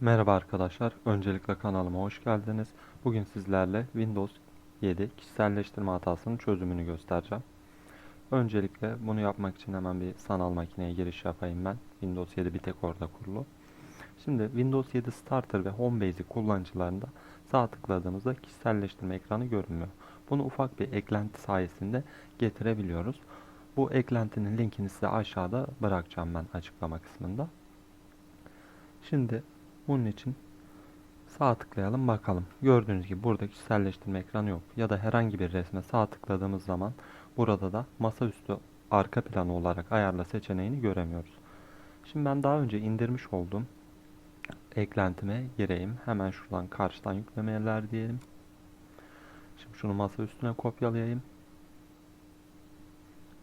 Merhaba arkadaşlar. Öncelikle kanalıma hoş geldiniz. Bugün sizlerle Windows 7 kişiselleştirme hatasının çözümünü göstereceğim. Öncelikle bunu yapmak için hemen bir sanal makineye giriş yapayım ben. Windows 7 bir tek orada kurulu. Şimdi Windows 7 Starter ve Home Basic kullanıcılarında sağ tıkladığımızda kişiselleştirme ekranı görünmüyor. Bunu ufak bir eklenti sayesinde getirebiliyoruz. Bu eklentinin linkini size aşağıda bırakacağım ben açıklama kısmında. Şimdi bunun için sağ tıklayalım bakalım. Gördüğünüz gibi burada kişiselleştirme ekranı yok. Ya da herhangi bir resme sağ tıkladığımız zaman burada da masaüstü arka planı olarak ayarla seçeneğini göremiyoruz. Şimdi ben daha önce indirmiş olduğum eklentime gireyim. Hemen şuradan karşıdan yüklemeler diyelim. Şimdi şunu masa üstüne kopyalayayım.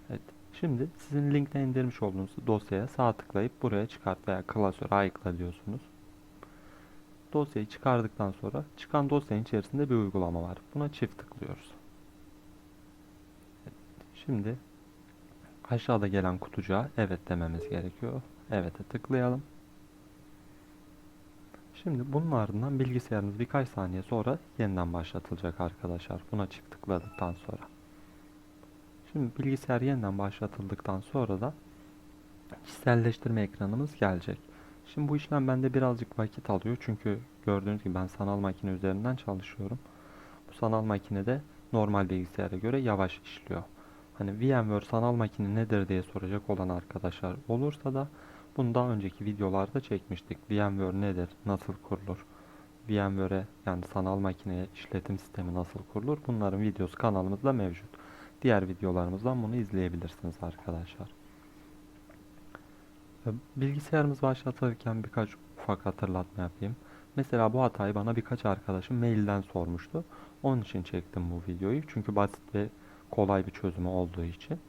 Evet. Şimdi sizin linkten indirmiş olduğunuz dosyaya sağ tıklayıp buraya çıkart veya klasöre ayıkla diyorsunuz. Dosyayı çıkardıktan sonra çıkan dosyanın içerisinde bir uygulama var. Buna çift tıklıyoruz. Şimdi aşağıda gelen kutucuğa evet dememiz gerekiyor. Evet'e tıklayalım. Şimdi bunun ardından bilgisayarınız birkaç saniye sonra yeniden başlatılacak arkadaşlar. Buna çift tıkladıktan sonra. Şimdi bilgisayar yeniden başlatıldıktan sonra da kişiselleştirme ekranımız gelecek. Şimdi bu işlem bende birazcık vakit alıyor. Çünkü gördüğünüz gibi ben sanal makine üzerinden çalışıyorum. Bu sanal makinede normal bilgisayara göre yavaş işliyor. Hani VMware sanal makine nedir diye soracak olan arkadaşlar olursa da bunu daha önceki videolarda çekmiştik. VMware nedir? Nasıl kurulur? VMware'e yani sanal makine işletim sistemi nasıl kurulur? Bunların videosu kanalımızda mevcut. Diğer videolarımızdan bunu izleyebilirsiniz arkadaşlar. Bilgisayarımız başlatırken birkaç ufak hatırlatma yapayım. Mesela bu hatayı bana birkaç arkadaşım mailden sormuştu. Onun için çektim bu videoyu. Çünkü basit ve kolay bir çözümü olduğu için.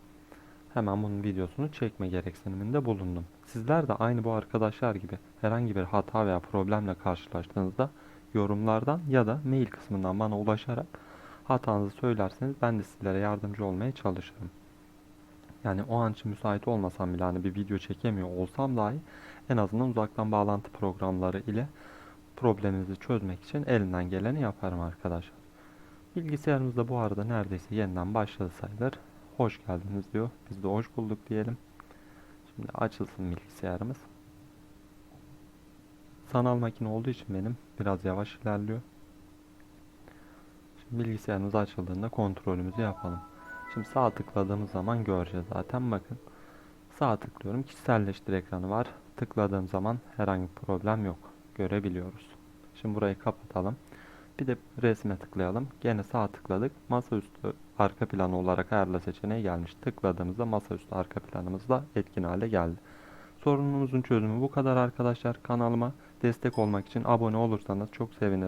Hemen bunun videosunu çekme gereksiniminde bulundum. Sizler de aynı bu arkadaşlar gibi herhangi bir hata veya problemle karşılaştığınızda yorumlardan ya da mail kısmından bana ulaşarak hatanızı söylerseniz ben de sizlere yardımcı olmaya çalışırım. Yani o an için müsait olmasam bile hani bir video çekemiyor olsam dahi en azından uzaktan bağlantı programları ile probleminizi çözmek için elinden geleni yaparım arkadaşlar. Bilgisayarımız da bu arada neredeyse yeniden başladı sayılır. Hoş geldiniz diyor. Biz de hoş bulduk diyelim. Şimdi açılsın bilgisayarımız. Sanal makine olduğu için benim biraz yavaş ilerliyor. Şimdi bilgisayarımız açıldığında kontrolümüzü yapalım. Şimdi sağ tıkladığımız zaman göreceğiz zaten bakın. Sağ tıklıyorum. Kişiselleştir ekranı var. Tıkladığım zaman herhangi bir problem yok. Görebiliyoruz. Şimdi burayı kapatalım. Bir de resme tıklayalım. Gene sağ tıkladık. Masaüstü arka planı olarak ayarla seçeneği gelmiş. Tıkladığımızda masaüstü arka planımız da etkin hale geldi. Sorunumuzun çözümü bu kadar arkadaşlar. Kanalıma destek olmak için abone olursanız çok sevinirim.